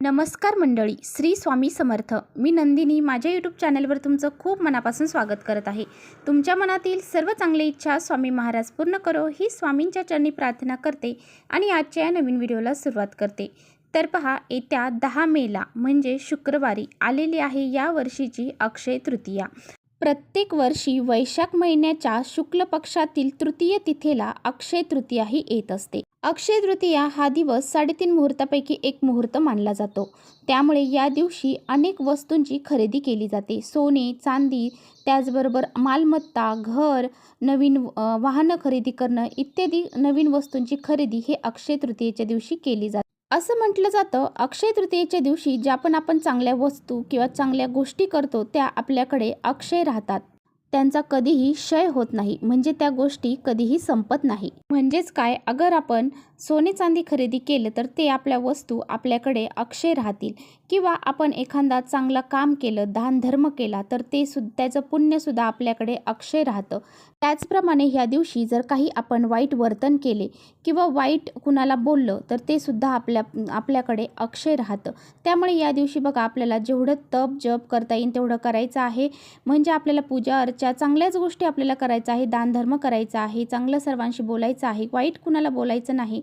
नमस्कार मंडळी श्री स्वामी समर्थ. मी नंदिनी. माझ्या यूट्यूब चॅनलवर तुमचं खूप मनापासून स्वागत करत आहे. तुमच्या मनातील सर्व चांगली इच्छा स्वामी महाराज पूर्ण करो ही स्वामींच्या चरणी प्रार्थना करते आणि आजच्या या नवीन व्हिडिओला सुरुवात करते. तर पहा येत्या दहा मेला म्हणजे शुक्रवारी आलेली आहे या वर्षीची अक्षय तृतीया. प्रत्येक वर्षी वैशाख महिन्याच्या शुक्ल पक्षातील तृतीय तिथेला अक्षय तृतीया ही येत असते. अक्षय तृतीया हा दिवस साडेतीन मुहूर्तापैकी एक मुहूर्त मानला जातो. त्यामुळे या दिवशी अनेक वस्तूंची खरेदी केली जाते. सोने चांदी त्याचबरोबर मालमत्ता घर नवीन वाहनं खरेदी करणं इत्यादी नवीन वस्तूंची खरेदी हे अक्षय तृतीयेच्या दिवशी केली जाते. असं म्हटलं जातं अक्षय तृतीयेच्या दिवशी ज्या पण आपण चांगल्या वस्तू किंवा चांगल्या गोष्टी करतो त्या आपल्याकडे अक्षय राहतात. त्यांचा कधीही क्षय होत नाही म्हणजे त्या गोष्टी कधीही संपत नाही. म्हणजेच काय? अगर आपण सोने चांदी खरेदी केलं तर ते आपल्या वस्तू आपल्याकडे अक्षय राहतील. किंवा आपण एखादा चांगलं काम केलं दानधर्म केला तर ते सुद्धा त्याचं पुण्यसुद्धा आपल्याकडे अक्षय राहतं. त्याचप्रमाणे ह्या दिवशी जर काही आपण वाईट वर्तन केले किंवा वाईट कुणाला बोललं तर ते सुद्धा आपल्या आपल्याकडे अक्षय राहतं. त्यामुळे या दिवशी बघा आपल्याला जेवढं तप जप करता येईल तेवढं करायचं आहे. म्हणजे आपल्याला पूजा अर्चा चांगल्याच गोष्टी आपल्याला करायचं आहे. दानधर्म करायचा आहे चांगलं सर्वांशी बोलायचं आहे. वाईट कुणाला बोलायचं नाही.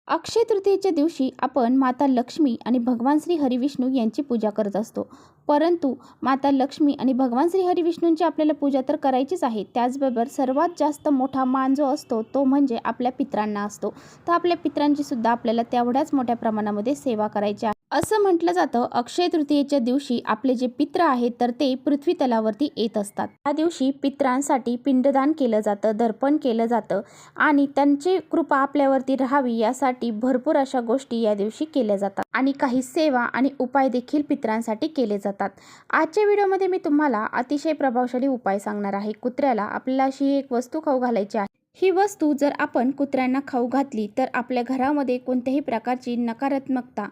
अक्षय तृतीयेच्या दिवशी आपण माता लक्ष्मी आणि भगवान श्री हरिविष्णू यांची पूजा करत असतो. परंतु माता लक्ष्मी आणि भगवान श्री हरिविष्णूंची आपल्याला पूजा तर करायचीच आहे. त्याचबरोबर सर्वात जास्त मोठा मान जो असतो तो म्हणजे आपल्या पित्रांना असतो. तर आपल्या पित्रांची सुद्धा आपल्याला तेवढ्याच मोठ्या प्रमाणामध्ये सेवा करायची आहे. असं म्हटलं जातं अक्षय तृतीयेच्या दिवशी आपले जे पित्र आहेत तर ते पृथ्वी तलावरती येत असतात. त्या दिवशी पित्रांसाठी पिंडदान केलं जातं दर्पण केलं जातं आणि त्यांची कृपा आपल्यावरती राहावी यासाठी भरपूर अशा गोष्टी या दिवशी केल्या जातात. आणि काही सेवा आणि उपाय देखील पित्रांसाठी केले जातात. आजच्या व्हिडिओमध्ये मी तुम्हाला अतिशय प्रभावशाली उपाय सांगणार आहे. कुत्र्याला आपल्याला अशी एक वस्तू खाऊ घालायची आहे. ही वस्तू जर आपण कुत्र्यांना खाऊ घातली तर आपल्या घरामध्ये कोणत्याही प्रकारची नकारात्मकता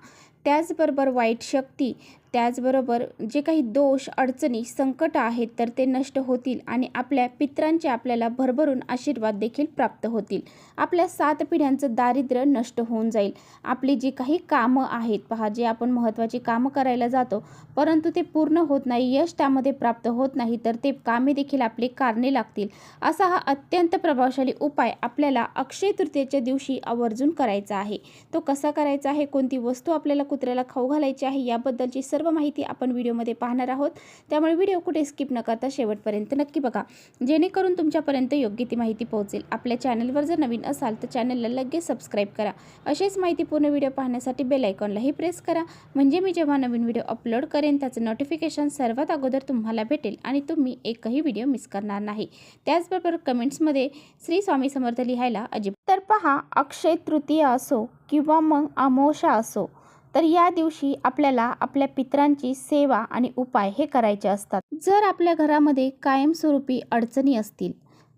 त्याचबरोबर वाईट शक्ती त्याचबरोबर जे काही दोष अडचणी संकट आहेत तर ते नष्ट होतील आणि आपल्या पित्रांचे आपल्याला भरभरून आशीर्वाद देखील प्राप्त होतील. आपल्या सात पिढ्यांचं दारिद्र्य नष्ट होऊन जाईल. आपली जी काही कामं आहेत पहा जे आपण महत्त्वाची कामं करायला जातो परंतु ते पूर्ण होत नाही यश त्यामध्ये प्राप्त होत नाही तर ते कामे देखील आपली कारणे लागतील. असा हा अत्यंत प्रभावशाली उपाय आपल्याला अक्षय तृतीयेच्या दिवशी आवर्जून करायचा आहे. तो कसा करायचा आहे? कोणती वस्तू आपल्याला कुत्र्याला खाऊ घालायची आहे? याबद्दलची सर्व माहिती आपण व्हिडिओमध्ये पाहणार आहोत. त्यामुळे व्हिडिओ कुठे स्किप न करता शेवटपर्यंत नक्की बघा. जेणेकरून तुमच्यापर्यंत योग्य ती माहिती पोहोचेल. आपल्या चॅनलवर जर नवीन असाल तर चॅनलला लगेच सबस्क्राईब करा. असेच माहितीपूर्ण व्हिडिओ पाहण्यासाठी बेल आयकॉनलाही प्रेस करा. म्हणजे मी जेव्हा नवीन व्हिडिओ अपलोड करेन त्याचं नोटिफिकेशन सर्वात अगोदर तुम्हाला भेटेल आणि तुम्ही एकही व्हिडिओ मिस करणार नाही. त्याचबरोबर कमेंट्समध्ये श्री स्वामी समर्थ लिहायला अजिबात तर पहा अक्षय तृतीया असो किंवा मग अमोशा असो तर या दिवशी आपल्याला आपल्या पित्रांची सेवा आणि उपाय हे करायचे असतात. जर आपल्या घरामध्ये कायमस्वरूपी अडचणी असतील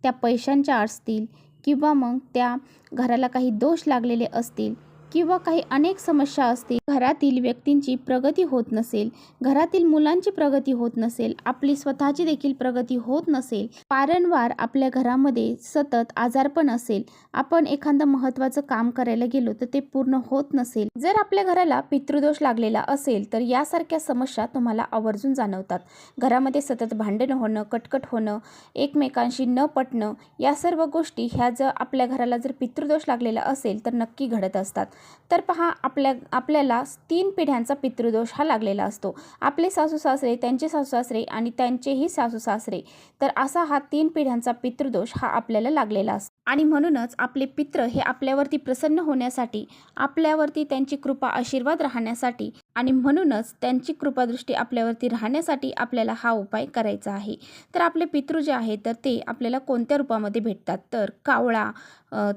त्या पैशांच्या असतील किंवा मग त्या घराला काही दोष लागलेले असतील किंवा काही अनेक समस्या असतील घरातील व्यक्तींची प्रगती होत नसेल घरातील मुलांची प्रगती होत नसेल आपली स्वतःची देखील प्रगती होत नसेल वारंवार आपल्या घरामध्ये सतत आजारपण असेल आपण एखादं महत्त्वाचं काम करायला गेलो तर ते पूर्ण होत नसेल. जर आपल्या घराला पितृदोष लागलेला असेल तर यासारख्या समस्या तुम्हाला आवर्जून जाणवतात. घरामध्ये सतत भांडण होणं कटकट होणं एकमेकांशी न पटणं या सर्व गोष्टी ह्या जर आपल्या घराला जर पितृदोष लागलेला असेल तर नक्की घडत असतात. तर पहा आपल्या आपल्याला तीन पिढ्यांचा पितृदोष हा लागलेला असतो. आपले सासू सासरे त्यांचे सासू सासरे आणि त्यांचेही सासू सासरे. तर असा हा तीन पिढ्यांचा पितृदोष हा आपल्याला लागलेला असतो. आणि म्हणूनच आपले पित्र हे आपल्यावरती प्रसन्न होण्यासाठी आपल्यावरती त्यांची कृपा आशीर्वाद राहण्यासाठी आणि म्हणूनच त्यांची कृपादृष्टी आपल्यावरती राहण्यासाठी आपल्याला हा उपाय करायचा आहे. तर आपले पितृ जे आहे तर ते आपल्याला कोणत्या रूपामध्ये भेटतात? तर कावळा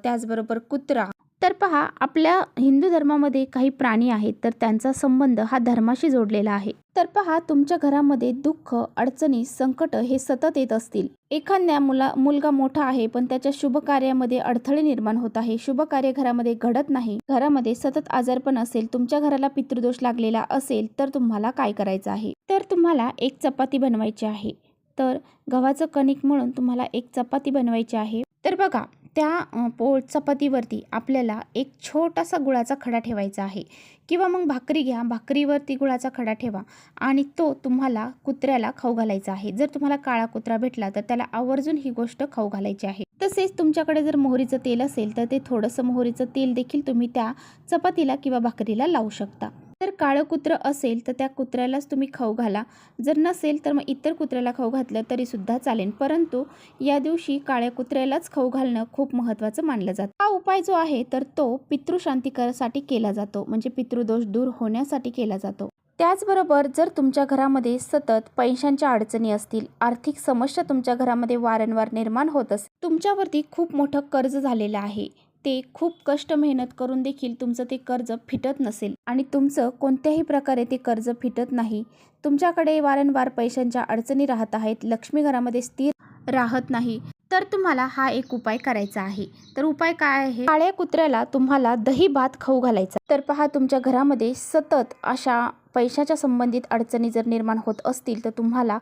त्याचबरोबर कुत्रा तर पहा आपल्या हिंदू धर्मामध्ये काही प्राणी आहेत तर त्यांचा संबंध हा धर्माशी जोडलेला आहे. तर पहा तुमच्या घरामध्ये दुःख अडचणी संकट हे सतत येत असतील. एखाद्या मुला मुलगा मोठा आहे पण त्याच्या शुभ कार्यामध्ये अडथळे निर्माण होत आहे. शुभ कार्य घरामध्ये घडत नाही. घरामध्ये सतत आजारपण असेल तुमच्या घराला पितृदोष लागलेला असेल तर तुम्हाला काय करायचं आहे? तर तुम्हाला एक चपाती बनवायची आहे. तर गव्हाचं कणिक म्हणून तुम्हाला एक चपाती बनवायची आहे. तर बघा त्या पो पोळ चपातीवरती आपल्याला एक छोटासा गुळाचा खडा ठेवायचा आहे. किंवा मग भाकरी घ्या भाकरीवरती गुळाचा खडा ठेवा आणि तो तुम्हाला कुत्र्याला खाऊ घालायचा आहे. जर तुम्हाला काळा कुत्रा भेटला तर त्याला आवर्जून ही गोष्ट खाऊ घालायची आहे. तसेच तुमच्याकडे जर मोहरीचं तेल असेल तर ते थोडंसं मोहरीचं तेल देखील तुम्ही त्या चपातीला किंवा भाकरीला लावू शकता. जर काळं कुत्रं असेल तर त्या कुत्र्यालाच तुम्ही खाऊ घाला. जर नसेल तर मग इतर कुत्र्याला खाऊ घातलं तरीसुद्धा चालेल. परंतु या दिवशी काळ्या कुत्र्यालाच खाऊ घालणं खूप महत्त्वाचं मानलं जातं. हा उपाय जो आहे तर तो पितृशांतीकरासाठी केला जातो. म्हणजे पितृदोष दूर होण्यासाठी केला जातो. त्याचबरोबर जर तुमच्या घरामध्ये सतत पैशांच्या अडचणी असतील आर्थिक समस्या तुमच्या घरामध्ये वारंवार निर्माण होत असेल तुमच्यावरती खूप मोठं कर्ज झालेलं आहे. ते खूप कष्ट मेहनत करून देखील तुमचं ते कर्ज फिटत नसेल आणि तुमचं कोणत्याही प्रकारे ते कर्ज फिटत नाही. तुमच्याकडे वारंवार पैशांच्या अडचणी राहत आहेत लक्ष्मी घरामध्ये स्थिर राहत नाही. तर तुम्हाला हा एक उपाय करायचा आहे. तर उपाय काय आहे? काळ्या कुत्र्याला तुम्हाला दही भात खाऊ घालायचा तर पहा तुमच्या घरामध्ये सतत अशा पैशाच्या संबंधित अडचणी जर निर्माण होत असतील तर तुम्हाला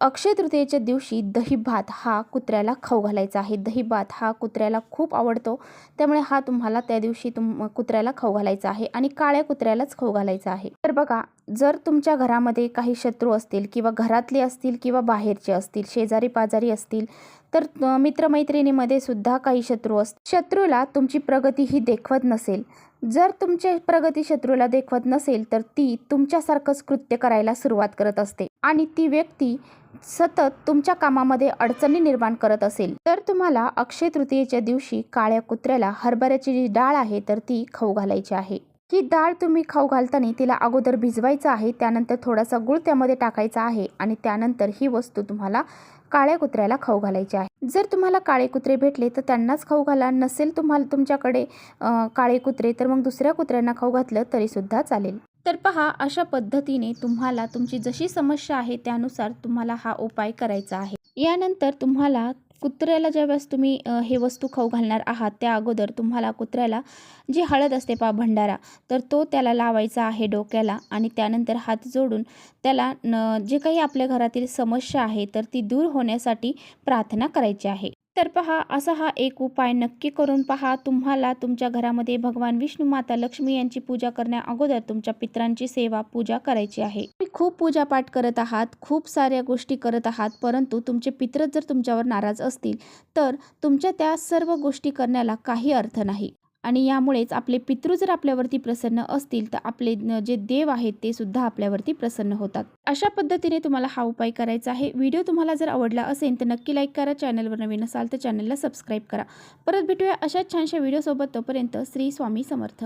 अक्षय तृतीयेच्या दिवशी दही भात हा कुत्र्याला खाऊ घालायचा आहे. दही भात हा कुत्र्याला खूप आवडतो. त्यामुळे हा तुम्हाला त्या दिवशी तुम कुत्र्याला खाऊ घालायचा आहे आणि काळ्या कुत्र्यालाच खाऊ घालायचा आहे. तर बघा जर तुमच्या घरामध्ये काही शत्रू असतील किंवा घरातले असतील किंवा बाहेरचे असतील शेजारी पाजारी असतील तर मित्रमैत्रिणीमध्ये सुद्धा काही शत्रू असतील शत्रूला तुमची प्रगती ही देखवत नसेल. जर तुमची प्रगती शत्रूला देखवत नसेल तर ती तुमच्यासारखंच कृत्य करायला सुरुवात करत असते. आणि ती व्यक्ती सतत तुमच्या कामामध्ये अडचणी निर्माण करत असेल. तर तुम्हाला अक्षय तृतीयेच्या दिवशी काळ्या कुत्र्याला हरभऱ्याची जी डाळ आहे तर ती खाऊ घालायची आहे. ही डाळ तुम्ही खाऊ घालताना तिला अगोदर भिजवायचं आहे त्यानंतर थोडासा गुळ त्यामध्ये टाकायचा आहे आणि त्यानंतर ही वस्तू तुम्हाला काळ्या कुत्र्याला खाऊ घालायची आहे. जर तुम्हाला काळे कुत्रे भेटले तर त्यांनाच खाऊ घाला. नसेल तुम्हाला तुमच्याकडे काळे कुत्रे तर मग दुसऱ्या कुत्र्यांना खाऊ घातलं तरीसुद्धा चालेल. तर पहा अशा पद्धतीने तुम्हाला तुमची जशी समस्या आहे त्यानुसार तुम्हाला हा उपाय करायचा आहे. यानंतर तुम्हाला कुत्र्याला ज्यावेळेस तुम्ही हे वस्तू खाऊ घालणार आहात त्या अगोदर तुम्हाला कुत्र्याला जी हळद असते पा भंडारा तर तो त्याला लावायचा आहे डोक्याला आणि त्यानंतर हात जोडून त्याला न जे काही आपल्या घरातील समस्या आहे तर ती दूर होण्यासाठी प्रार्थना करायची आहे. तर पहा असा हा एक उपाय नक्की करून पहा. तुम्हाला तुमच्या घरामध्ये भगवान विष्णू माता लक्ष्मी यांची पूजा करण्या अगोदर तुमच्या पित्रांची सेवा पूजा करायची आहे. तुम्ही खूप पूजापाठ करत आहात खूप साऱ्या गोष्टी करत आहात परंतु तुमचे पित्र जर तुमच्यावर नाराज असतील तर तुमच्या त्या सर्व गोष्टी करण्याला काही अर्थ नाही. आणि यामुळेच आपले पितृ जर आपल्यावरती प्रसन्न असतील तर आपले न- जे देव आहेत ते सुद्धा आपल्यावरती प्रसन्न होतात. अशा पद्धतीने तुम्हाला हा उपाय करायचा आहे. व्हिडिओ तुम्हाला जर आवडला असेल तर नक्की लाईक करा चॅनलवर नवीन असाल तर चॅनलला सबस्क्राईब करा. परत भेटूया अशाच छानशा व्हिडिओसोबत तोपर्यंत श्री स्वामी समर्थ.